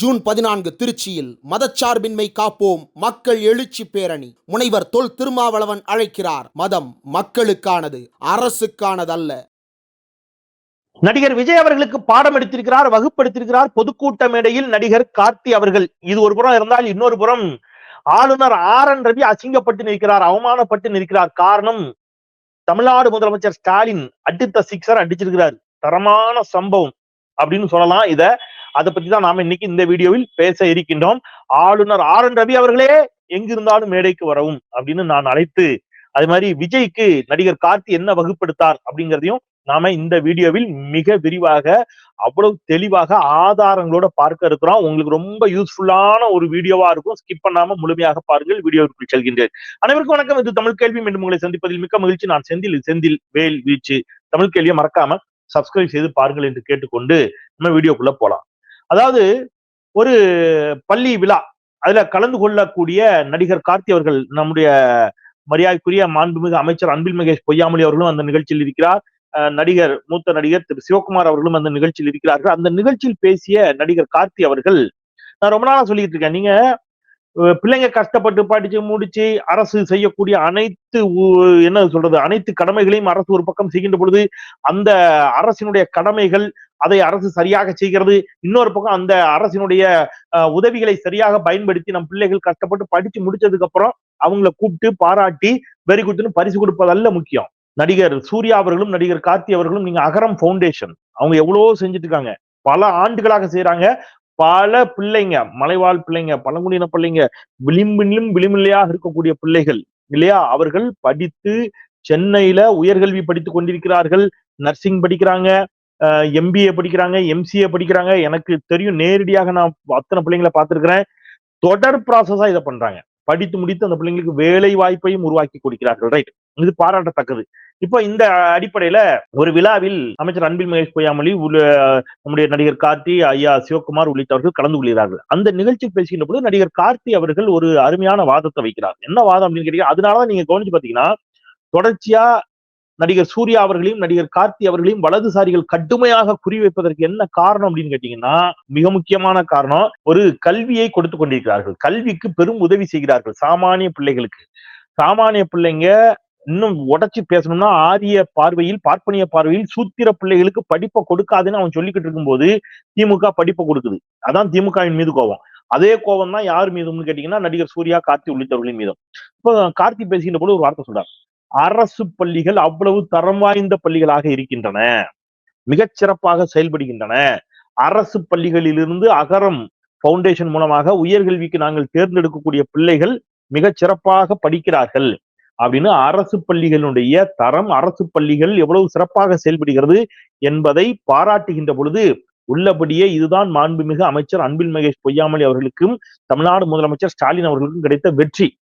June பதினான்கு திருச்சியில் மதச்சார்பின்மை காப்போம் மக்கள் எழுச்சி பேரணி. முனைவர் தொல் திருமாவளவன் அழைக்கிறார். மதம் மக்களுக்கானது அரசுக்கானதல்ல. நடிகர் விஜய் அவர்களுக்கு பாடம் எடுத்திருக்கிறார் வகுப்படுத்திருக்கிறார். பொதுக்கூட்ட மேடையில் நடிகர் கார்த்தி அவர்கள். இது ஒரு புறம் இருந்தால் இன்னொரு புறம் ஆளுநர் ஆர் என் ரவி அசிங்கப்பட்டு நிற்கிறார் அவமானப்பட்டு நிற்கிறார். காரணம் தமிழ்நாடு முதலமைச்சர் ஸ்டாலின் அடித்த சிக்ஸர் அடிச்சிருக்கிறார். தரமான சம்பவம் அப்படின்னு சொல்லலாம் இதை. அதை பத்தி தான் நாம இன்னைக்கு இந்த வீடியோவில் பேச இருக்கின்றோம். ஆளுநர் ஆர் என் ரவி அவர்களே எங்கிருந்தாலும் மேடைக்கு வரவும் அப்படின்னு நான் அழைத்து அது மாதிரி விஜய்க்கு நடிகர் கார்த்தி என்ன வகுப்படுத்தார் அப்படிங்கிறதையும் நாம இந்த வீடியோவில் மிக விரிவாக அவ்வளவு தெளிவாக ஆதாரங்களோட பார்க்க இருக்கிறோம். உங்களுக்கு ரொம்ப யூஸ்ஃபுல்லான ஒரு வீடியோவா இருக்கும். ஸ்கிப் பண்ணாம முழுமையாக பாருங்கள். வீடியோவிற்குள் செல்கின்றேன். அனைவருக்கும் வணக்கம். இது தமிழ் கேள்வி. மீண்டும் உங்களை சந்திப்பதில் மிக்க மகிழ்ச்சி. நான் செந்தில். செந்தில் வேல் வீச்சு. தமிழ் கேள்வியை மறக்காம சப்ஸ்கிரைப் செய்து பாருங்கள் என்று கேட்டுக்கொண்டு நம்ம வீடியோக்குள்ள போலாம். அதாவது ஒரு பள்ளி விழா அதுல கலந்து கொள்ளக்கூடிய நடிகர் கார்த்தி அவர்கள் நம்முடைய மரியாதைக்குரிய மாண்புமிகு அமைச்சர் அன்பில் மகேஷ் பொய்யாமொழி அவர்களும் அந்த நிகழ்ச்சியில் இருக்கிறார். நடிகர் மூத்த நடிகர் திரு சிவகுமார் அவர்களும் அந்த நிகழ்ச்சியில் இருக்கிறார்கள். அந்த நிகழ்ச்சியில் பேசிய நடிகர் கார்த்தி அவர்கள் நான் ரொம்ப நாளா சொல்லிட்டு இருக்கேன். நீங்க பிள்ளைங்க கஷ்டப்பட்டு படிச்சு முடிச்சு அரசு செய்யக்கூடிய அனைத்து என்ன சொல்றது அனைத்து கடமைகளையும் அரசு ஒரு பக்கம் செய்கின்ற பொழுது அந்த அரசினுடைய கடமைகள் அதை அரசு சரியாக செய்கிறது. இன்னொரு பக்கம் அந்த அரசினுடைய உதவிகளை சரியாக பயன்படுத்தி நம் பிள்ளைகள் கஷ்டப்பட்டு படிச்சு முடிச்சதுக்கு அப்புறம் அவங்கள கூப்பிட்டு பாராட்டி வெரி குட்னு பரிசு கொடுப்பதல்ல முக்கியம். நடிகர் சூர்யா அவர்களும் நடிகர் கார்த்தி அவர்களும் நீங்க அகரம் ஃபவுண்டேஷன். அவங்க எவ்வளவோ செஞ்சுட்டு இருக்காங்க. பல ஆண்டுகளாக செய்யறாங்க பல பிள்ளைங்க மலைவாழ் பிள்ளைங்க பழங்குடியின பிள்ளைங்க விளிம்பிலும் விளிம்பிலையாக இருக்கக்கூடிய பிள்ளைகள் இல்லையா? அவர்கள் படித்து சென்னையில உயர்கல்வி படித்து கொண்டிருக்கிறார்கள். நர்சிங் படிக்கிறாங்க எம்பிஏ படிக்கிறாங்க எம்சிஏ படிக்கிறாங்க. எனக்கு தெரியும் நேரடியாக நான் அத்தனை பிள்ளைங்களை பார்த்துருக்கிறேன். தொடர் ப்ராசஸா இதை பண்றாங்க. படித்து முடித்து அந்த பிள்ளைங்களுக்கு வேலை வாய்ப்பையும் உருவாக்கி கொடுக்கிறார்கள். ரைட் இது பாராட்டத்தக்கது. இப்போ இந்த அடிப்படையில ஒரு விழாவில் அமைச்சர் அன்பில் மகேஷ் பொய்யாமொழி உள்ள- நம்முடைய நடிகர் கார்த்தி ஐயா சிவகுமார் உள்ளிட்டவர்கள் கலந்து கொள்கிறார்கள். அந்த நிகழ்ச்சியில் பேசுகின்ற பொழுது நடிகர் கார்த்தி அவர்கள் ஒரு அருமையான வாதத்தை வைக்கிறார். என்ன வாதம் அப்படின்னு கேட்டீங்கன்னா அதனாலதான் நீங்க கவனிச்சு பாத்தீங்கன்னா தொடர்ச்சியா நடிகர் சூர்யா அவர்களையும் நடிகர் கார்த்தி அவர்களையும் வலதுசாரிகள் கடுமையாக குறிவைப்பதற்கு என்ன காரணம் அப்படின்னு கேட்டீங்கன்னா மிக முக்கியமான காரணம் ஒரு கல்வியை கொடுத்து கொண்டிருக்கிறார்கள். கல்விக்கு பெரும் உதவி செய்கிறார்கள் சாமானிய பிள்ளைகளுக்கு. சாமானிய பிள்ளைங்க இன்னும் உடைச்சு பேசணும்னா ஆரிய பார்வையில் பார்ப்பனிய பார்வையில் சூத்திர பிள்ளைகளுக்கு படிப்பை கொடுக்காதுன்னு அவன் சொல்லிக்கிட்டு இருக்கும்போது திமுக படிப்பை கொடுக்குது. அதான் திமுகவின் மீது கோபம். அதே கோபம் தான் யார் மீதும்னு கேட்டீங்கன்னா நடிகர் சூர்யா கார்த்தி உள்ளிட்டவர்களின் மீதும். இப்போ கார்த்தி பேசுகின்ற போது ஒரு வார்த்தை சொல்றார். அரசு பள்ளிகள் அவ்வளவு தரம் வாய்ந்த பள்ளிகளாக இருக்கின்றன. மிகச் சிறப்பாக செயல்படுகின்றன. அரசு பள்ளிகளிலிருந்து அகரம் பவுண்டேஷன் மூலமாக உயர்கல்விக்கு நாங்கள் தேர்ந்தெடுக்கக்கூடிய பிள்ளைகள் மிகச் சிறப்பாக படிக்கிறார்கள். அப்படின்னு அரசு பள்ளிகளுடைய தரம் அரசு பள்ளிகள் எவ்வளவு சிறப்பாக செயல்படுகிறது என்பதை பாராட்டுகின்ற பொழுது உள்ளபடியே இதுதான் மாண்புமிகு அமைச்சர் அன்பில் மகேஷ் பொய்யாமொழி அவர்களுக்கும் தமிழ்நாடு முதலமைச்சர் ஸ்டாலின் அவர்களுக்கும் கிடைத்த வெற்றி.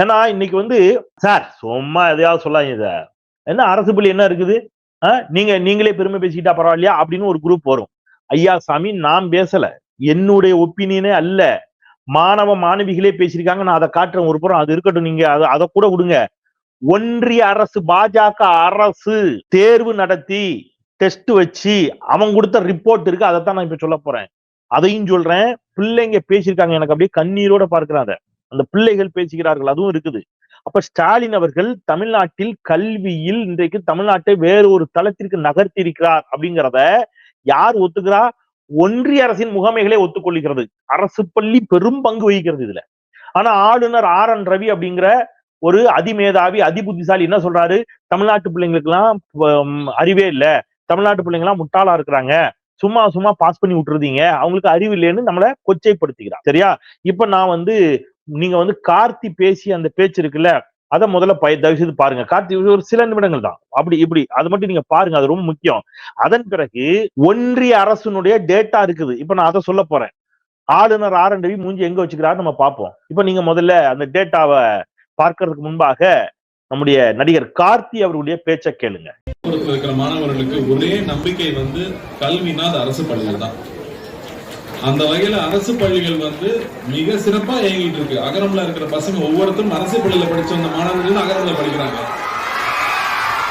ஏன்னா இன்னைக்கு வந்து சார் சும்மா எதையாவது சொல்லாங்க சார் என்ன அரசு பள்ளி என்ன இருக்குது? ஆ, நீங்க நீங்களே பெருமை பேசிக்கிட்டா பரவாயில்லையா? அப்படின்னு ஒரு குரூப் வரும். ஐயா சாமி நான் பேசல. என்னுடைய ஒப்பீனியனே அல்ல. மாணவ மாணவிகளே பேசியிருக்காங்க. நான் அதை காட்டுறேன் ஒரு புறம். அது இருக்கட்டும். நீங்க அதை அதை கூட விடுங்க. ஒன்றிய அரசு பாஜக அரசு தேர்வு நடத்தி டெஸ்ட் வச்சு அவன் கொடுத்த ரிப்போர்ட் இருக்கு. அதைத்தான் நான் இப்ப சொல்ல போறேன். அதையும் சொல்றேன். பிள்ளைங்க பேசியிருக்காங்க. எனக்கு அப்படியே கண்ணீரோட பார்க்கிறாங்க. அந்த பிள்ளைகள் பேசுகிறார்கள். அதுவும் இருக்குது. அப்ப ஸ்டாலின் அவர்கள் தமிழ்நாட்டில் கல்வியில் இன்றைக்கு தமிழ்நாட்டை வேறு ஒரு தளத்திற்கு நகர்த்தி இருக்கிறார் அப்படிங்கிறத யார் ஒத்துக்கிறா? ஒன்றிய அரசின் முகாமைகளை ஒத்துக்கொள்கிறது. அரசு பள்ளி பெரும் பங்கு வகிக்கிறது இதுல. ஆனா ஆளுநர் ஆர் என் ரவி அப்படிங்கிற ஒரு அதிமேதாவி அதிபுத்திசாலி என்ன சொல்றாரு? தமிழ்நாட்டு பிள்ளைங்களுக்கு எல்லாம் அறிவே இல்லை. தமிழ்நாட்டு பிள்ளைங்க எல்லாம் முட்டாளா இருக்கிறாங்க. சும்மா சும்மா பாஸ் பண்ணி விட்டுருதீங்க அவங்களுக்கு அறிவு இல்லைன்னு நம்மளை கொச்சைப்படுத்திக்கிறான். சரியா? இப்ப நான் வந்து நீங்க வந்து கார்த்தி பேசி அந்த பேச்சு இருக்குல்ல அதை முதல்ல பய தயவு செய்து பாருங்க கார்த்தி ஒரு சில நிமிடங்கள் தான். அப்படி இப்படி. அது மட்டும் நீங்க பாருங்க அது ரொம்ப முக்கியம். அதன் பிறகு ஒன்றிய அரசினுடைய டேட்டா இருக்குது. இப்ப நான் அதை சொல்ல போறேன். ஆளுநர் ஆர் என் ரவி மூஞ்சி எங்க வச்சுக்கிறாரு நம்ம பார்ப்போம். இப்ப நீங்க முதல்ல அந்த டேட்டாவை பார்க்கறதுக்கு முன்பாக நம்முடைய நடிகர் கார்த்தி அவருடைய பேச்சை கேளுங்க. இருக்கிற மாணவர்களுக்கு ஒரே நம்பிக்கை வந்து கல்வினா அது அரசு பள்ளிகள் தான் அந்த வகையில அரசு பள்ளிகள் வந்து மிக சிறப்பா இயங்கிட்டு இருக்கு. அகரம்ல இருக்கிற பசங்க ஒவ்வொருத்தரும் அரசு பள்ளியில படிச்ச அந்த மாணவர்கள் அகரம்ல படிக்கிறாங்க.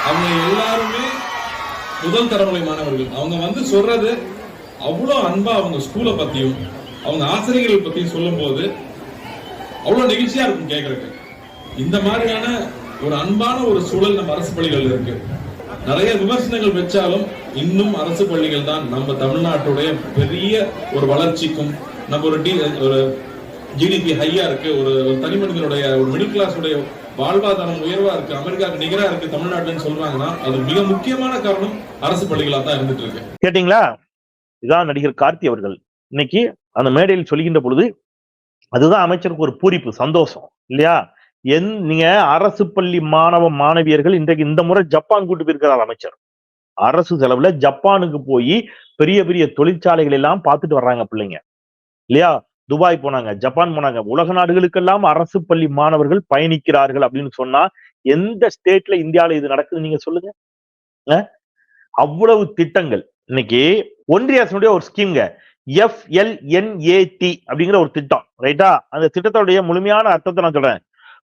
அவங்க எல்லாருமே முதல் தலைமுறை மாணவர்கள். அவங்க வந்து சொல்றது அவ்வளவு அன்பா அவங்க ஸ்கூலை பத்தியும் அவங்க ஆசிரியர்கள் சொல்லும் சொல்லும்போது அவ்வளவு நெகிழ்ச்சியா இருக்கும் கேட்கறதுக்கு இந்த மாதிரியான ஒரு அன்பான ஒரு சூழல் நம்ம அரசு பள்ளிகள் இருக்கு. நிறைய விமர்சனங்கள் வச்சாலும் இன்னும் அரசு பள்ளிகள் தான் நம்ம தமிழ்நாட்டுடைய பெரிய ஒரு வளர்ச்சிக்கும் நம்ம ஒரு டி ஒரு ஜிடிபி ஹையா இருக்கு ஒரு ஒரு ஒரு மிடில் கிளாஸ் உடைய வாழ்வாதாரம் உயர்வா இருக்கு அமெரிக்காவுக்கு நிகரா இருக்கு தமிழ்நாட்டுன்னு சொல்றாங்கன்னா அது மிக முக்கியமான காரணம் அரசு பள்ளிகளா தான் இருந்துட்டு இருக்கு. கேட்டீங்களா? இதான் நடிகர் கார்த்தி அவர்கள். இன்னைக்கு அந்த மேடையில் சொல்கின்ற பொழுது அதுதான் அமைச்சருக்கு ஒரு பூரிப்பு சந்தோஷம் இல்லையா? என் நீங்க அரசு பள்ளி மாணவ மாணவியர்கள் இன்றைக்கு இந்த முறை ஜப்பான் கூட்டு போயிருக்கிறார் அமைச்சர். அரசு செலவுல ஜப்பானுக்கு போய் பெரிய பெரிய தொழிற்சாலைகள் எல்லாம் பார்த்துட்டு வர்றாங்க பிள்ளைங்க. இல்லையா? துபாய் போனாங்க ஜப்பான் போனாங்க. உலக நாடுகளுக்கெல்லாம் அரசு பள்ளி மாணவர்கள் பயணிக்கிறார்கள் அப்படின்னு சொன்னா எந்த ஸ்டேட்ல இந்தியாவில இது நடக்குது நீங்க சொல்லுங்க. அவ்வளவு திட்டங்கள். இன்னைக்கு ஒன்றிய அரசனுடைய ஒரு ஸ்கீம்ங்க. எஃப்எல்என்ஏடி அப்படிங்கிற ஒரு திட்டம். ரைட்டா? அந்த திட்டத்தோடைய முழுமையான அர்த்தத்தை நான் சொல்றேன்.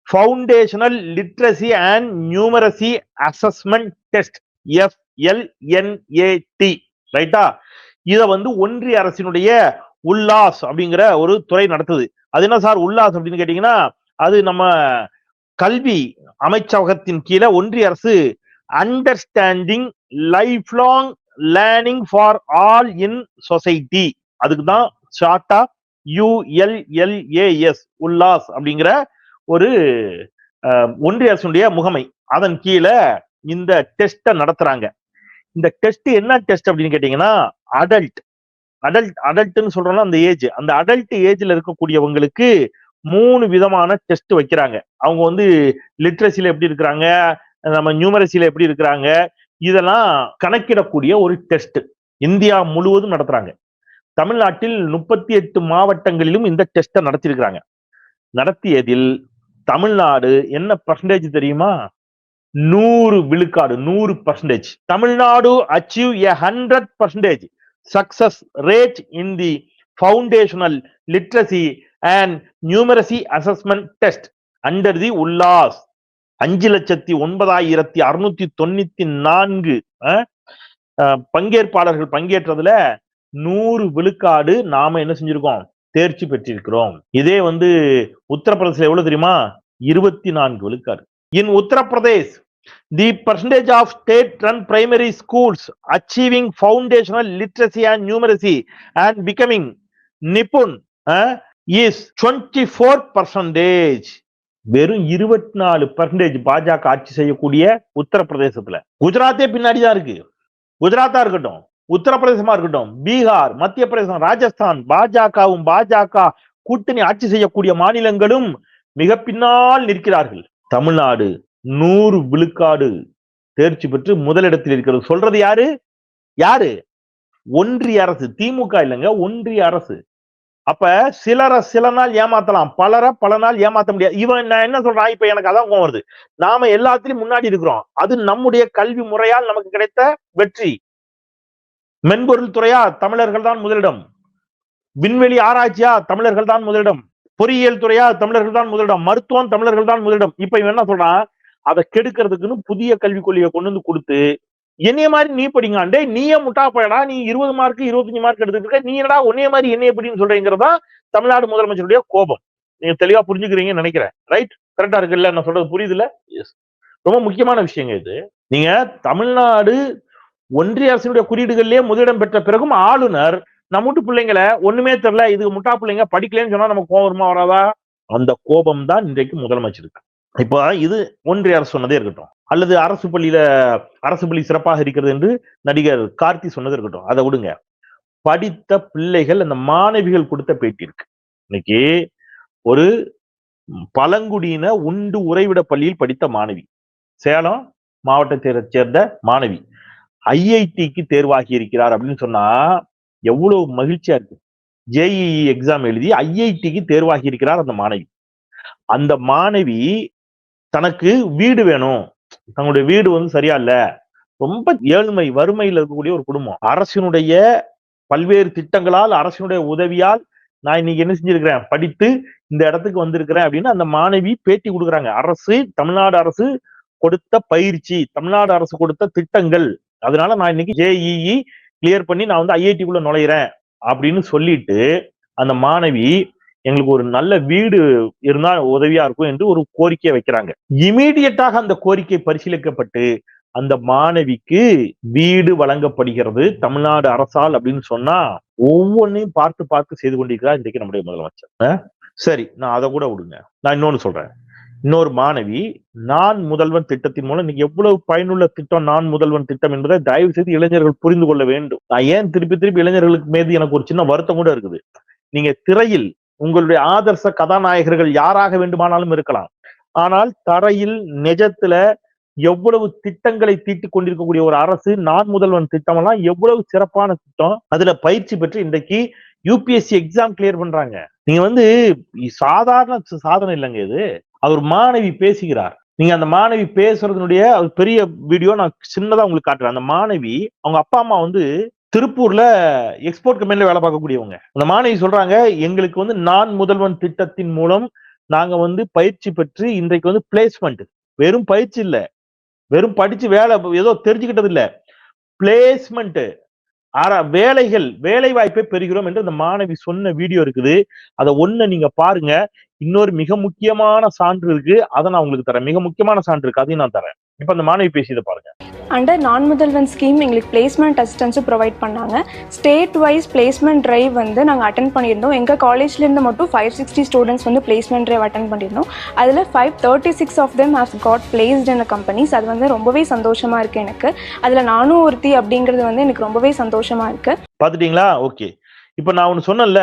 Foundational literacy and numeracy assessment test FLNAT ரைட்டா இதை வந்து ஒன்றிய அரசினுடைய உல்லாஸ் அப்படிங்கிற ஒரு துறை நடத்துது. அது என்ன சார் உல்லாஸ் அப்படின்னு கேட்டீங்கன்னா அது நம்ம கல்வி அமைச்சகத்தின் கீழே ஒன்றிய அரசு understanding lifelong learning for all in society அதுக்கு தான் ஷார்ட்டா யுஎல்எல்ஏஎஸ் உல்லாஸ் அப்படிங்கிற ஒரு ஒன்றிய அரசுடைய முகமை. அதன் கீழே இந்த டெஸ்ட்டை நடத்துறாங்க. இந்த டெஸ்ட் என்ன டெஸ்ட் அப்படின்னு கேட்டீங்கன்னா அடல்ட் அடல்ட் அடல்ட்னு சொல்றோம்னா அந்த ஏஜ் அந்த அடல்ட் ஏஜ்ல இருக்கக்கூடியவங்களுக்கு மூணு விதமான டெஸ்ட் வைக்கிறாங்க. அவங்க வந்து லிட்ரஸில எப்படி இருக்கிறாங்க நம்ம நியூமரசில எப்படி இருக்கிறாங்க இதெல்லாம் கணக்கிடக்கூடிய ஒரு டெஸ்ட் இந்தியா முழுவதும் நடத்துறாங்க. தமிழ்நாட்டில் முப்பத்தி எட்டு மாவட்டங்களிலும் இந்த டெஸ்ட்டை நடத்தியிருக்கிறாங்க. நடத்தியதில் தமிழ்நாடு என்ன பர்சன்டேஜ் தெரியுமா? நூறு விழுக்காடு நூறு percentage Tamil Nadu achieve a hundred percentage success rate in the foundational literacy and numeracy assessment test under the Ullas அஞ்சு லட்சத்தி ஒன்பதாயிரத்தி அறுநூத்தி தொண்ணூத்தி நான்கு பங்கேற்பாளர்கள் பங்கேற்றதுல நூறு விழுக்காடு நாம என்ன செஞ்சிருக்கோம்? தேர்ச்சி பெற்றிருக்கிறோம். இதே வந்து உத்தரப்பிரதேசல எவ்வளவு தெரியுமா? இருபத்தி நான்கு விழுக்காடு. In Uttar Pradesh the percentage of state run primary schools achieving foundational literacy and numeracy and becoming NIPUN is twenty four percentage வெறும் இருபத்தி நாலு பர்சன்டேஜ் பாஜக ஆட்சி செய்யக்கூடிய உத்தரப்பிரதேசத்துல குஜராத்தே பின்னாடி தான் இருக்கு. குஜராத்தா இருக்கட்டும் உத்தரப்பிரதேசமா இருக்கட்டும் பீகார் மத்திய பிரதேசம் ராஜஸ்தான் பாஜகவும் பாஜக கூட்டணி ஆட்சி செய்யக்கூடிய மாநிலங்களும் மிக பின்னால் நிற்கிறார்கள். தமிழ்நாடு நூறு விழுக்காடு தேர்ச்சி பெற்று முதலிடத்தில் இருக்கிறது. சொல்றது யாரு? யாரு? ஒன்றிய அரசு. திமுக இல்லைங்க ஒன்றிய அரசு. அப்ப சிலரை சில நாள் ஏமாத்தலாம் பலரை பல நாள் ஏமாத்த முடியாது. இவன் நான் என்ன சொல்றான்? இப்ப எனக்கு அதான் கோவம் வருது. நாம எல்லாத்துலயும் முன்னாடி இருக்கிறோம். அது நம்முடைய கல்வி முறையால் நமக்கு கிடைத்த வெற்றி. மென்பொருள் துறையா? தமிழர்கள் தான் முதலிடம். விண்வெளி ஆராய்ச்சியா? தமிழர்கள் தான் முதலிடம். பொறியியல் துறையா தமிழர்கள் தான் முதலிடம். மருத்துவம் தமிழர்கள் தான் முதலிடம். இப்ப இவன் என்ன சொல்றான்? அதை கெடுக்கிறதுக்குன்னு புதிய கல்விக் கொள்கையை கொண்டு வந்து கொடுத்து என்னைய மாதிரி நீ படிங்க. டேய் நீயே முட்டா போயடா. நீ இருபது மார்க் இருபத்தஞ்சு மார்க் எடுத்துட்டு இருக்க. நீ என்னடா உன்னைய மாதிரி என்னைய எப்படின்னு சொல்றீங்கிறதா தமிழ்நாடு முதலமைச்சருடைய கோபம். நீங்க தெளிவா புரிஞ்சுக்கிறீங்கன்னு நினைக்கிறேன். ரைட் கரெக்டா இருக்குல்ல? நான் சொல்றது புரியுதுல்ல? எஸ் ரொம்ப முக்கியமான விஷயங்க இது. நீங்க தமிழ்நாடு ஒன்றிய அரசினுடைய குறியீடுகள்லயே முதலிடம் பெற்ற பிறகும் ஆளுநர் நம்ம வீட்டு பிள்ளைங்களை ஒண்ணுமே தெரியல இது முட்டா பிள்ளைங்க படிக்கலன்னு சொன்னா நமக்கு கோபமா வராதா? அந்த கோபம் தான் இன்றைக்கு முதலமைச்சருக்கு. இப்போ இது ஒன்றிய அரசு சொன்னதே இருக்கட்டும். அல்லது அரசு பள்ளியில அரசு பள்ளி சிறப்பாக இருக்கிறது என்று நடிகர் கார்த்தி சொன்னது இருக்கட்டும். அதை விடுங்க. படித்த பிள்ளைகள் அந்த மாணவிகள் கொடுத்த பேட்டி இருக்கு. இன்னைக்கு ஒரு பழங்குடியின உண்டு உறைவிட பள்ளியில் படித்த மாணவி. சேலம் மாவட்டத்தை சேர்ந்த மாணவி. ஐஐடிக்கு தேர்வாகி இருக்கிறார் அப்படின்னு சொன்னா எவ்வளவு மகிழ்ச்சியா இருக்கு. ஜேஇஇ எக்ஸாம் எழுதி ஐஐடிக்கு தேர்வாகி இருக்கிறார் அந்த மாணவி. அந்த மாணவி தனக்கு வீடு வேணும். தங்களுடைய வீடு வந்து சரியா இல்ல. ரொம்ப ஏழ்மை வறுமையில் இருக்கக்கூடிய ஒரு குடும்பம். அரசினுடைய பல்வேறு திட்டங்களால் அரசினுடைய உதவியால் நான் இன்னைக்கு என்ன செஞ்சிருக்கிறேன்? படித்து இந்த இடத்துக்கு வந்திருக்கிறேன் அப்படின்னு அந்த மாணவி பேட்டி கொடுக்குறாங்க. அரசு தமிழ்நாடு அரசு கொடுத்த பயிற்சி தமிழ்நாடு அரசு கொடுத்த திட்டங்கள். அதனால நான் இன்னைக்கு ஜேஇஇ கிளியர் பண்ணி நான் வந்து ஐஐடிக்குள்ள நுழையிறேன் அப்படின்னு சொல்லிட்டு அந்த மாணவி எங்களுக்கு ஒரு நல்ல வீடு இருந்தா உதவியா இருக்கும் என்று ஒரு கோரிக்கையை வைக்கிறாங்க. இமீடியட்டாக அந்த கோரிக்கை பரிசீலிக்கப்பட்டு அந்த மாணவிக்கு வீடு வழங்கப்படுகிறது தமிழ்நாடு அரசால் அப்படின்னு சொன்னா ஒவ்வொன்றையும் பார்த்து பார்த்து செய்து கொண்டிருக்கிறார் இன்றைக்கு நம்முடைய முதலமைச்சர். சரி நான் அதை கூட விடுங்க. நான் இன்னொன்னு சொல்றேன். இன்னொரு மாணவி நான் முதல்வன் திட்டத்தின் மூலம் இன்னைக்கு எவ்வளவு பயனுள்ள திட்டம் நான் முதல்வன் திட்டம் என்பதை தயவு செய்து இளைஞர்கள் புரிந்து கொள்ள வேண்டும். நான் ஏன் திருப்பி திருப்பி இளைஞர்களுக்கு மீது எனக்கு ஒரு சின்ன வருத்தம் கூட இருக்குது. நீங்க திரையில் உங்களுடைய ஆதர்ச கதாநாயகர்கள் யாராக வேண்டுமானாலும் இருக்கலாம். ஆனால் தரையில் நிஜத்துல எவ்வளவு திட்டங்களை தீட்டிக் கொண்டிருக்கக்கூடிய ஒரு அரசு நான் முதல்வன் திட்டம் எல்லாம் எவ்வளவு சிறப்பான திட்டம் அதுல பயிற்சி பெற்று இன்றைக்கு யூபிஎஸ்சி எக்ஸாம் கிளியர் பண்றாங்க. நீங்க வந்து சாதாரண சாதனை இல்லைங்க இது. அவர் மாணவி பேசுகிறார். நீங்க அந்த மாணவி பேசுறதுனுடைய ஒரு பெரிய வீடியோ நான் சின்னதா உங்களுக்கு காட்டுறேன். அந்த மாணவி அவங்க அப்பா அம்மா வந்து திருப்பூர்ல எக்ஸ்போர்ட் கம்பெனில வேலை பார்க்கக்கூடியவங்க. அந்த மாணவி சொல்றாங்க எங்களுக்கு வந்து நான் முதல்வன் திட்டத்தின் மூலம் நாங்க வந்து பயிற்சி பெற்று இன்றைக்கு வந்து பிளேஸ்மெண்ட் வெறும் பயிற்சி இல்லை. வெறும் படிச்சு வேலை ஏதோ தெரிஞ்சுக்கிட்டது இல்லை. பிளேஸ்மெண்ட் ஆனா வேலைகள் வேலை வாய்ப்பை பெறுகிறோம் என்று அந்த மாணவி சொன்ன வீடியோ இருக்குது. அதை ஒண்ணு நீங்க பாருங்க. இன்னொரு மிக முக்கியமான சான்று இருக்கு. அதை நான் உங்களுக்கு தரேன். மிக முக்கியமான சான்று இருக்கு. அதையும் நான் தரேன். இப்ப அந்த மாணவி பேசியதை பாருங்க. அண்டர் நான் முதல்வன் ஸ்கீம் எங்களுக்கு பிளேஸ்மெண்ட் அசிஸ்டன்ஸும் ப்ரொவைட் பண்ணாங்க. ஸ்டேட் வைஸ் பிளேஸ்மெண்ட் ட்ரைவ் வந்து நாங்கள் அட்டன் பண்ணியிருந்தோம். எங்கள் காலேஜ்லேருந்து மட்டும் ஃபைவ் சிக்ஸ்டி ஸ்டூடெண்ட்ஸ் வந்து பிளேஸ்மெண்ட் ட்ரைவ் அட்டன் பண்ணியிருந்தோம். அதில் five thirty six of them have got placed in companies அது வந்து ரொம்பவே சந்தோஷமாக இருக்குது எனக்கு. அதில் நானும் ஒருத்தி அப்படிங்கிறது வந்து எனக்கு ரொம்பவே சந்தோஷமாக இருக்குது பார்த்துட்டிங்களா ஓகே. இப்போ நான் ஒன்று சொன்னேன்ல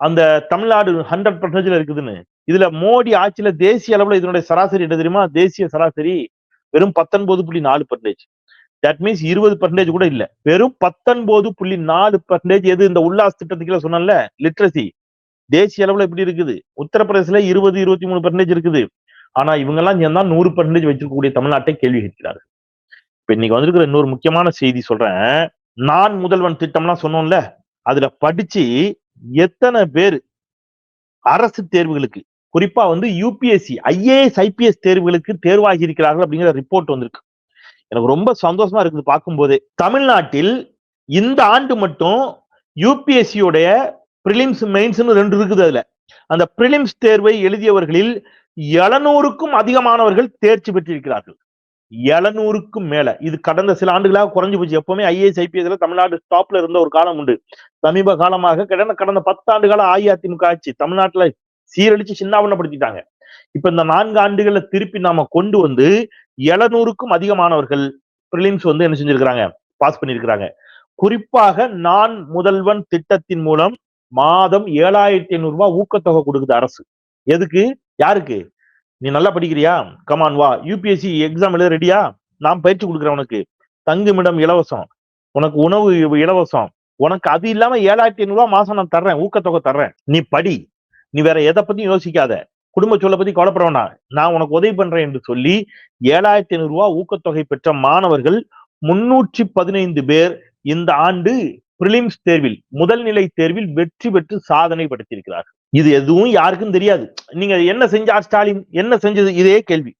அந்த தமிழ்நாடு ஹண்ட்ரட் பர்சன்டேஜ்ல இருக்குதுன்னு. இதுல மோடி ஆட்சியில தேசிய அளவுல இதனுடைய சராசரி என்ன தெரியுமா? தேசிய சராசரி வெறும் பத்தொன்பது புள்ளி நாலு பர்சன்டேஜ் தட் மீன்ஸ் இருபது பர்சன்டேஜ் கூட இல்ல. வெறும் பத்தொன்பது புள்ளி நாலு பர்சன்டேஜ் எது? இந்த உல்லாஸ் திட்டத்துக்குள்ள சொன்னேன்ல லிட்ரஸி தேசிய அளவுல எப்படி இருக்குது? உத்தரப்பிரதேசல இருபது இருபத்தி மூணு பர்சன்டேஜ் இருக்குது. ஆனா இவங்க எல்லாம் சேர்ந்தா நூறு பர்சன்டேஜ் வச்சிருக்கக்கூடிய தமிழ்நாட்டை கேள்வி கேட்கிறார்கள். இப்ப இன்னைக்கு வந்திருக்கிற இன்னொரு முக்கியமான செய்தி சொல்றேன். நான் முதல்வன் திட்டம்லாம் சொன்னோம்ல அதுல படிச்சு எத்தனை பேர் அரசு தேர்வுகளுக்கு குறிப்பா வந்து யூபிஎஸ்சி ஐஏஎஸ் ஐபிஎஸ் தேர்வுகளுக்கு தேர்வாகி இருக்கிறார்கள் அப்படிங்கிற ரிப்போர்ட் வந்திருக்கு. எனக்கு ரொம்ப சந்தோஷமா இருக்குது பார்க்கும்போது. தமிழ்நாட்டில் இந்த ஆண்டு மட்டும் யூபிஎஸ்சியோடைய பிரிலிம்ஸ் மெயின்ஸ்னு ரெண்டு இருக்குது அதுல. அந்த பிரிலிம்ஸ் தேர்வை எழுதியவர்களில் எழுநூறுக்கும் அதிகமானவர்கள் தேர்ச்சி பெற்றிருக்கிறார்கள். எழுநூறுக்கும் மேல. இது கடந்த சில ஆண்டுகளாக குறைஞ்சு போச்சு. எப்பவுமே ஐஏஎஸ் ஐபிஎஸ்ல தமிழ்நாடு டாப்ல இருந்த ஒரு காலம் உண்டு. சமீப காலமாக கடந்த கடந்த பத்தாண்டு கால அஇஅதிமுக ஆட்சி தமிழ்நாட்டுல சீரழிச்சு சின்னாவண்ணப்படுத்திட்டாங்க இப்ப இந்த நான்கு ஆண்டுகள்ல திருப்பி நாம கொண்டு வந்து எழுநூறுக்கும் அதிகமானவர்கள் பிரிலிம்ஸ் வந்து என்ன செஞ்சிருக்கிறாங்க? பாஸ் பண்ணியிருக்கிறாங்க குறிப்பாக நான் முதல்வன் திட்டத்தின் மூலம் மாதம் ஏழாயிரத்தி ஐநூறு ரூபாய் ஊக்கத்தொகை கொடுக்குது அரசு. எதுக்கு? யாருக்கு? நீ நல்லா படிக்கிறியா? கமான் வா. யூபிஎஸ்சி எக்ஸாம் எழுத ரெடியா நான் பயிற்சி கொடுக்குறேன் உனக்கு. தங்குமிடம் இலவசம். உனக்கு உணவு இலவசம். உனக்கு அது இல்லாம ஏழாயிரத்தி ஐநூறு ரூபாய் மாசம் நான் தர்றேன். ஊக்கத்தொகை தர்றேன். நீ படி. நீ வேற எதை பத்தியும் யோசிக்காத. குடும்ப சூழலை பத்தி கவலைப்பட வேண்டாம் நான் உனக்கு உதவி பண்றேன் என்று சொல்லி ஏழாயிரத்தி ஐநூறு ரூபாய் ஊக்கத்தொகை பெற்ற மாணவர்கள் முன்னூற்றி பதினைந்து பேர் இந்த ஆண்டு பிரிலிம்ஸ் தேர்வில் முதல்நிலை தேர்வில் வெற்றி பெற்று சாதனை படுத்தியிருக்கிறார்கள் இது எதுவும் யாருக்கும் தெரியாது. நீங்க என்ன செஞ்சார் ஸ்டாலின்? என்ன செஞ்சது? இதே கேள்வி.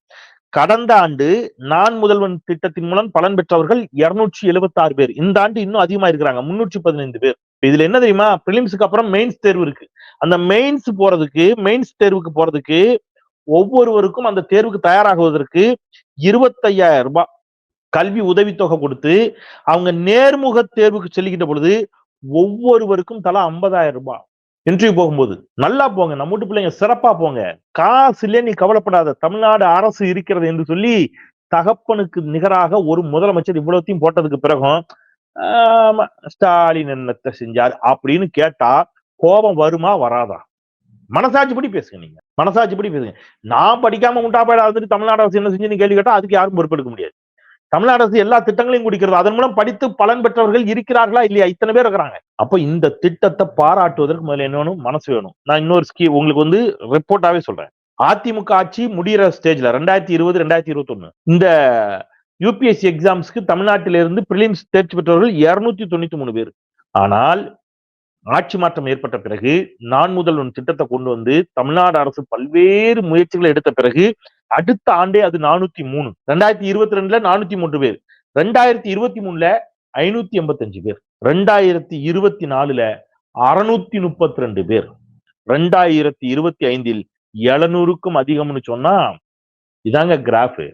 கடந்த ஆண்டு நான் முதல்வன் திட்டத்தின் மூலம் பலன் பெற்றவர்கள் இருநூற்றி எழுபத்தி ஆறு பேர். இந்த ஆண்டு இன்னும் அதிகமா இருக்கிறாங்க முன்னூற்றி பதினைந்து பேர். இதுல என்ன தெரியுமா? பிலிம்ஸுக்கு அப்புறம் மெயின்ஸ் தேர்வு இருக்கு. அந்த மெயின்ஸ் போறதுக்கு மெயின்ஸ் தேர்வுக்கு போறதுக்கு ஒவ்வொருவருக்கும் அந்த தேர்வுக்கு தயாராகுவதற்கு இருபத்தையாயிரம் ரூபாய் கல்வி உதவித்தொகை கொடுத்து அவங்க நேர்முக தேர்வுக்கு செல்லுகின்ற பொழுது ஒவ்வொருவருக்கும் தலா ஐம்பதாயிரம் ரூபாய். இன்டர்வியூ போகும்போது நல்லா போங்க நம்ம வீட்டு பிள்ளைங்க சிறப்பா போங்க. காசு இல்லையே நீ கவலைப்படாத தமிழ்நாடு அரசு இருக்கிறது என்று சொல்லி தகப்பனுக்கு நிகராக ஒரு முதலமைச்சர் இவ்வளவுத்தையும் போட்டதுக்கு பிறகும் ஸ்டாலின் என்னத்தை செஞ்சார்? அப்படின்னு கேட்டா கோபம் வருமா வராதா? மனசாட்சிப்படி பேசுங்க நீங்க. மனசாட்சிப்படி பேசுங்க. நான் படிக்காம உண்டாப்பாடு வந்துட்டு தமிழ்நாடு அரசு என்ன செஞ்சுன்னு கேள்வி கேட்டா அதுக்கு யாரும் பொறுப்பெடுக்க முடியாது. தமிழ்நாடு அரசு எல்லா திட்டங்களையும் குடிக்கிறது அதன் மூலம் படித்து பலன் பெற்றவர்கள் இருக்கிறார்களா இல்லையா? இத்தனை பேர் இருக்கிறாங்க. அப்ப இந்த திட்டத்தை பாராட்டுவதற்கு முதல்ல என்ன வேணும்? மனசு வேணும். நான் இன்னொரு ஸ்கீ உங்களுக்கு வந்து ரிப்போர்ட்டாவே சொல்றேன். அதிமுக ஆட்சி முடிகிற ஸ்டேஜ்ல ரெண்டாயிரத்தி இருபது ரெண்டாயிரத்தி இருபத்தி ஒண்ணு இந்த யூபிஎஸ்சி எக்ஸாம்ஸ்க்கு தமிழ்நாட்டில இருந்து பிரிலிம்ஸ் தேர்ச்சி பெற்றவர்கள் இருநூத்தி தொண்ணூத்தி மூணு பேர். ஆனால் ஆட்சி மாற்றம் ஏற்பட்ட பிறகு நான் முதல்வன் திட்டத்தை கொண்டு வந்து தமிழ்நாடு அரசு பல்வேறு முயற்சிகளை எடுத்த பிறகு அடுத்த ஆண்டே அது நானூத்தி மூணு. ரெண்டாயிரத்தி இருபத்தி ரெண்டுல நானூத்தி மூன்று பேர். ரெண்டாயிரத்தி இருபத்தி மூணுல ஐநூத்தி எண்பத்தஞ்சு பேர். ரெண்டாயிரத்தி இருபத்தி நாலுல அறுநூத்தி முப்பத்தி ரெண்டு பேர். ரெண்டாயிரத்தி இருபத்தி ஐந்தில் எழுநூறுக்கும் அதிகம்னு சொன்னா இதாங்க கிராஃப்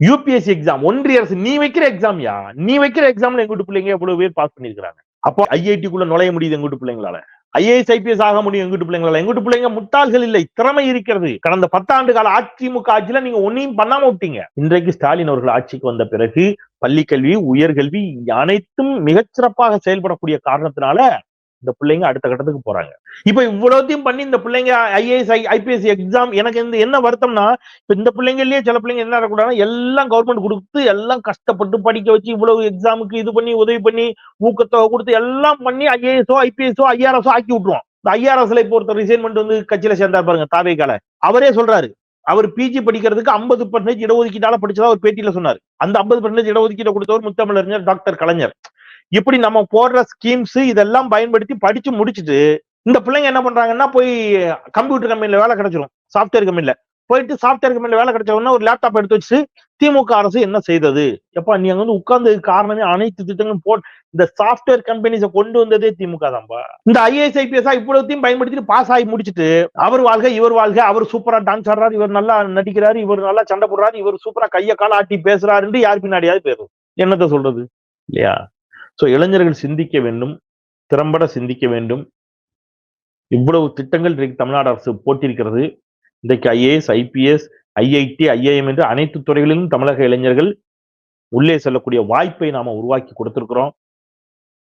யூபிஎஸ்சி எக்ஸாம் ஒன்றிய அரசு நீ வைக்கிற எக்ஸாம்யா நீ வைக்கிற எக்ஸாம்ல எங்க பிள்ளைங்க எவ்வளவு பேர் பாஸ் பண்ணிருக்காங்க அப்போ ஐஐடிக்குள்ள நுழைய முடியுது எங்கிட்டு பிள்ளைங்களால. ஐஏஎஸ் ஐபிஎஸ் ஆக முடியும் எங்கூட்டு பிள்ளைங்களால. எங்க பிள்ளைங்க முட்டாள்கள் இல்லை. திறமை இருக்கிறது. கடந்த பத்தாண்டு கால அதிமுக ஆட்சியில நீங்க ஒன்னையும் பண்ணாம விட்டீங்க. இன்றைக்கு ஸ்டாலின் அவர்கள் ஆட்சிக்கு வந்த பிறகு பள்ளி கல்வி உயர்கல்வி அனைத்தும் மிகச்சிறப்பாக செயல்படக்கூடிய காரணத்தினால இந்த பிள்ளைங்க அடுத்த கட்டத்துக்கு போறாங்க. இப்ப இவ்வளவுத்தையும் பண்ணி இந்த பிள்ளைங்க ஐஏஎஸ் ஐபிஎஸ் எக்ஸாம் எனக்கு இந்த என்ன வருத்தம்னா இப்ப இந்த பிள்ளைங்கலயே சில பிள்ளைங்க என்ன இருக்கக்கூடாதுன்னா எல்லாம் கவர்மெண்ட் கொடுத்து எல்லாம் கஷ்டப்பட்டு படிக்க வச்சு இவ்வளவு எக்ஸாமுக்கு இது பண்ணி உதவி பண்ணி ஊக்கத்தொகை கொடுத்து எல்லாம் பண்ணி ஐஏஎஸ்ஓ ஐபிஎஸ்ஓ ஐஆர்எஸ்ஓ ஆக்கி விட்டுருவோம். இந்த ஐஆர்எஸ்ல இப்போ ஒருத்தர் ரிசைன்மெண்ட் வந்து கட்சியில சேர்ந்தார் பாருங்க தாவேகால அவரே சொல்றாரு அவர் பிஜி படிக்கிறதுக்கு ஐம்பது பர்சன்டேஜ் இடஒதுக்கீட்டால படிச்சதா ஒரு பேட்டியில சொன்னார். அந்த ஐம்பது பர்சன்டேஜ் இடஒதுக்கீட்டை கொடுத்தவர் முத்தமிழறிஞர் டாக்டர் கலைஞர். இப்படி நம்ம போடுற ஸ்கீம்ஸ் இதெல்லாம் பயன்படுத்தி படிச்சு முடிச்சுட்டு இந்த பிள்ளைங்க என்ன பண்றாங்கன்னா போய் கம்ப்யூட்டர் கம்பெனில வேலை கிடைச்சிடும் சாஃப்ட்வேர் கம்பெனில போயிட்டு சாஃப்ட்வேர் கம்பெனில வேலை கிடைச்ச உடனே ஒரு லேப்டாப் எடுத்து வச்சு திமுக அரசு என்ன செய்தது? எப்பா நீ அங்க வந்து உட்கார்ந்தது காரணமே அனைத்து திட்டங்களும் போ இந்த சாஃப்ட்வேர் கம்பெனிஸை கொண்டு வந்ததே திமுக தான்பா. இந்த ஐஏஎஸ் ஐபிஎஸ் இவ்வளவுத்தையும் பயன்படுத்திட்டு பாஸ் ஆகி முடிச்சுட்டு அவர் வாழ்க இவர் வாழ்க அவர் சூப்பரா டான்ஸ் ஆடுறாரு இவர் நல்லா நடிக்கிறாரு இவர் நல்லா சண்டை போடுறாரு இவர் சூப்பரா கையை கால ஆட்டி பேசுறாருன்னு யார் பின்னாடியாவது பேரும். என்னத்த சொல்றது? இல்லையா? ஸோ இளைஞர்கள் சிந்திக்க வேண்டும் திறம்பட சிந்திக்க வேண்டும். இவ்வளவு திட்டங்கள் இன்றைக்கு தமிழ்நாடு அரசு போட்டிருக்கிறது. இன்றைக்கு ஐஏஎஸ் ஐபிஎஸ் ஐஐடி ஐஐஎம் என்று அனைத்து துறைகளிலும் தமிழக இளைஞர்கள் உள்ளே செல்லக்கூடிய வாய்ப்பை நாம உருவாக்கி கொடுத்திருக்கிறோம்.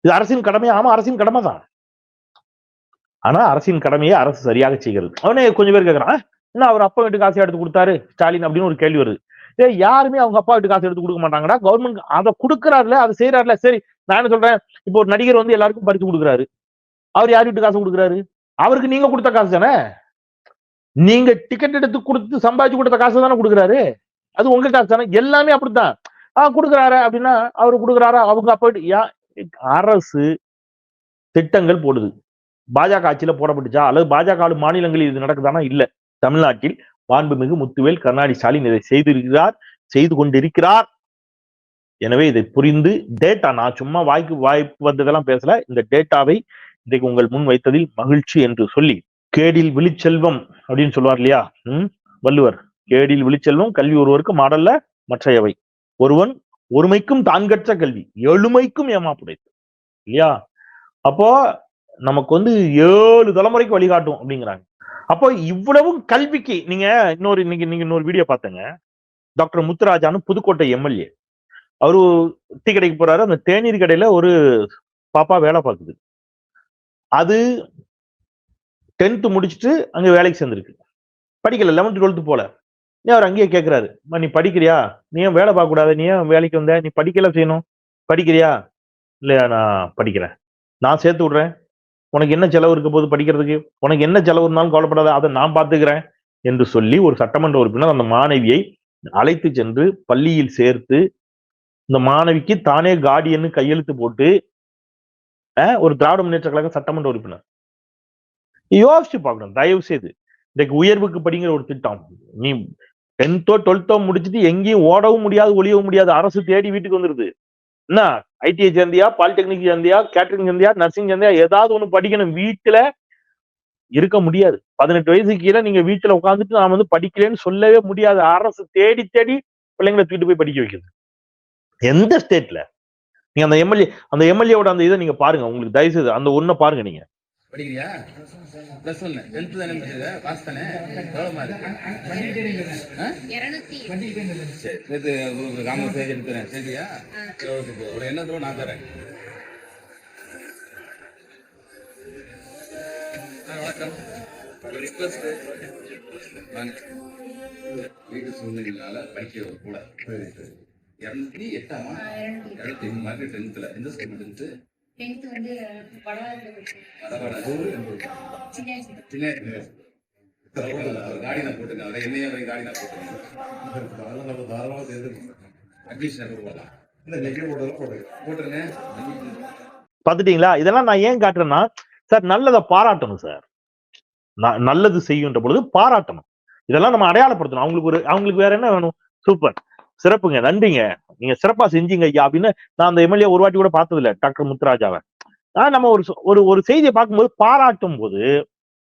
இது அரசின் கடமை ஆமா அரசின் கடமை தான். ஆனா அரசின் கடமையை அரசு சரியாக செய்கிறது. அவனே கொஞ்சம் பேர் கேட்கறான் என்ன அவர் அப்பா வீட்டு காசு எடுத்து கொடுத்தாரு? ஸ்டாலின் அப்படின்னு ஒரு கேள்வி வருது. ஏ யாருமே அவங்க அப்பா வீட்டு காசு எடுத்து கொடுக்க மாட்டாங்கடா. கவர்மெண்ட் அதை கொடுக்குறாருல அதை செய்யறாருல சரி நான் என்ன சொல்றேன் இப்போ ஒரு நடிகர் வந்து எல்லாருக்கும் பரிசு கொடுக்குறாரு. அவர் யார் வீட்டு காசு கொடுக்குறாரு? அவருக்கு நீங்க கொடுத்த காசு தானே நீங்க டிக்கெட் எடுத்து கொடுத்து சம்பாதிச்சு கொடுத்த காசு தானே கொடுக்குறாரு? அது உங்க காசு தானே எல்லாமே அப்படித்தான். ஆஹ் கொடுக்குறாரு அப்படின்னா அவரு கொடுக்குறாரா? அவங்க அப்பா அரசு திட்டங்கள் போடுது. பாஜக ஆட்சியில போடப்பட்டுச்சா? அல்லது பாஜக மாநிலங்களில் இது நடக்குதானா? இல்ல. தமிழ்நாட்டில் மாண்புமிகு முத்துவேல் கருணாநிதி ஸ்டாலின் இதை செய்திருக்கிறார் செய்து கொண்டிருக்கிறார். எனவே இதை புரிந்து டேட்டா நான் சும்மா வாய்க்கு வாய்ப்பு வந்ததெல்லாம் பேசல. இந்த டேட்டாவை இன்றைக்கு உங்கள் முன் வைத்ததில் மகிழ்ச்சி என்று சொல்லி கேடில் விழிச்செல்வம் அப்படின்னு சொல்லுவார் இல்லையா? உம் வள்ளுவர். கேடில் விழிச்செல்வம் கல்வி ஒருவருக்கு மாடல்ல மற்றையவை. ஒருவன் ஒருமைக்கும் தான்கற்ற கல்வி எழுமைக்கும் ஏமாப்புடைத்து இல்லையா? அப்போ நமக்கு வந்து ஏழு தலைமுறைக்கு வழிகாட்டும் அப்படிங்கிறாங்க. அப்போ இவ்வளவும் கல்விக்கு நீங்க இன்னொரு இன்னைக்கு நீங்க இன்னொரு வீடியோ பார்த்தங்க டாக்டர் முத்துராஜான்னு புதுக்கோட்டை எம்எல்ஏ. அவரு டீ கடைக்கு போறாரு. அந்த தேநீர் கடையில ஒரு பாப்பா வேலை பார்க்குது. அது டென்த்து முடிச்சுட்டு அங்க வேலைக்கு சேர்ந்துருக்கு. படிக்கல. லெவன்த் டுவெல்த்து போல. ஏன் அவர் அங்கேயே கேட்குறாரு நீ படிக்கிறியா? நீ ஏன் வேலை பார்க்கக்கூடாது நீ ஏன் வேலைக்கு வந்த? நீ படிக்கல செய்யணும். படிக்கிறியா? இல்லையா நான் படிக்கிறேன். நான் சேர்த்து விடுறேன். உனக்கு என்ன செலவு இருக்க போது படிக்கிறதுக்கு? உனக்கு என்ன செலவு இருந்தாலும் கவலைப்படாத. அதை நான் பார்த்துக்கிறேன். என்று சொல்லி ஒரு சட்டமன்ற உறுப்பினர் அந்த மாணவியை அழைத்து சென்று பள்ளியில் சேர்த்து இந்த மாணவிக்கு தானே கார்டியன்னு கையெழுத்து போட்டு ஒரு திராவிட முன்னேற்ற கழக சட்டமன்ற உறுப்பினர். யோசிச்சு பார்க்கணும் தயவு செய்து. இன்றைக்கு உயர்வுக்கு படிங்கிற ஒரு திட்டம். நீ டென்த்தோ டுவெல்த்தோ முடிச்சுட்டு எங்கேயும் ஓடவும் முடியாது ஒளியவும் முடியாது. அரசு தேடி வீட்டுக்கு வந்துருது. என்ன? ஐடிஐ சேர்ந்தியா? பாலிடெக்னிக் சேர்ந்தியா? கேட்டரிங் சேர்ந்தியா? நர்சிங் சேர்ந்தியா? ஏதாவது ஒன்று படிக்கணும். வீட்டுல இருக்க முடியாது. பதினெட்டு வயசுக்கு கீழே நீங்க வீட்டுல உட்காந்துட்டு நான் வந்து படிக்கிறேன்னு சொல்லவே முடியாது. அரசு தேடி தேடி பிள்ளைங்களை தூக்கிட்டு போய் படிக்க வைக்கிறது. எந்த ஸ்டேட்ல? நீங்க அந்த எம்எல்ஏ அந்த எம்எல்ஏவோட அந்த இதை நீங்க பாருங்க. உங்களுக்கு தயவு செய்து அந்த ஒண்ணை பாருங்க நீங்க. படிக்கிறியா? பிளஸ் ஒன்னு டென்த் தானே முடிச்சது? பாஸ் தானே? எவ்வளோ மார்க் சரி நேற்று உங்களுக்கு காமர்ஸ் பேஜ் எடுத்துறேன். சரியா? ஒரு என்ன தூரம் நான் தரேன். ஆ, வணக்கம். ஒரு ரிக்வஸ்ட் வாங்க. வீட்டு சூழ்நிலையினால படிக்க கூட. இரநூத்தி எட்டாமா? இரநூத்தி ஐந்து மார்க் டென்த்தில் எந்த ஸ்கூல் டென்த்து டென்த் வந்து படம் சின்ன வயசுல சின்ன காடி நான் போட்டுங்க அவரை என்னையே அவரை காடி நான் போட்டுங்க அதெல்லாம் நம்ம தாராளமாக சேர்ந்து அட்மிஷன் எப்போ போடலாம். இந்த நெகை போட்டதெல்லாம் போடுங்க போட்டுருங்க. பாத்துட்டீங்களா இதெல்லாம் நான் ஏன் காட்டுறேன்னா சார் நல்லதை பாராட்டணும் சார் ந- நல்லது செய்யுன்ற பொழுது பாராட்டணும். இதெல்லாம் நம்ம அடையாளப்படுத்தணும். அவங்களுக்கு ஒரு அவங்களுக்கு வேற என்ன வேணும்? சூப்பர் சிறப்புங்க நன்றிங்க. நீங்க சிறப்பா செஞ்சீங்க ஐயா அப்படின்னு நான் அந்த எம்எல்ஏ ஒரு வாட்டி கூட பார்த்தது இல்லை டாக்டர் முத்துராஜாவை ஆனா நம்ம ஒரு ஒரு ஒரு செய்தியை பார்க்கும்போது பாராட்டும் போது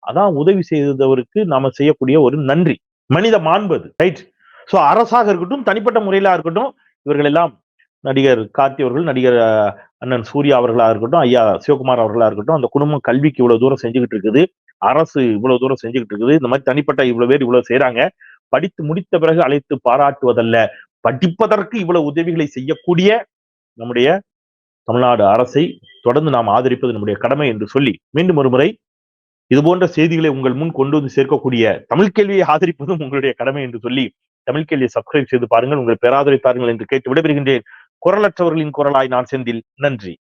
அதான் உதவி செய்தவருக்கு நாம செய்யக்கூடிய ஒரு நன்றி. மனித மாண்பது ரைட் சோ அரசாக இருக்கட்டும் தனிப்பட்ட முறையிலா இருக்கட்டும் இவர்கள் எல்லாம் நடிகர் கார்த்தி அவர்கள் நடிகர் அண்ணன் சூர்யா அவர்களா இருக்கட்டும் ஐயா சிவகுமார் அவர்களா இருக்கட்டும் அந்த குடும்பம் கல்விக்கு இவ்வளவு தூரம் செஞ்சுக்கிட்டு இருக்குது அரசு இவ்வளவு தூரம் செஞ்சுக்கிட்டு இருக்குது இந்த மாதிரி தனிப்பட்ட இவ்வளவு பேர் இவ்வளவு செய்றாங்க படித்து முடித்த பிறகு அழைத்து பாராட்டுவதல்ல படிப்பதற்கு இவ்வளவு உதவிகளை செய்யக்கூடிய நம்முடைய தமிழ்நாடு அரசை தொடர்ந்து நாம் ஆதரிப்பது நம்முடைய கடமை என்று சொல்லி மீண்டும் ஒருமுறை இது போன்ற செய்திகளை உங்கள் முன் கொண்டு வந்து சேர்க்கக்கூடிய தமிழ் கேள்வியை ஆதரிப்பதும் உங்களுடைய கடமை என்று சொல்லி தமிழ் கேள்வியை சப்ஸ்கிரைப் செய்து பாருங்கள். உங்கள் பேராதரித்தார்கள் என்று கேட்டு விடைபெறுகின்றேன். குரலற்றவர்களின் குரலாய் நான் செந்தில். நன்றி.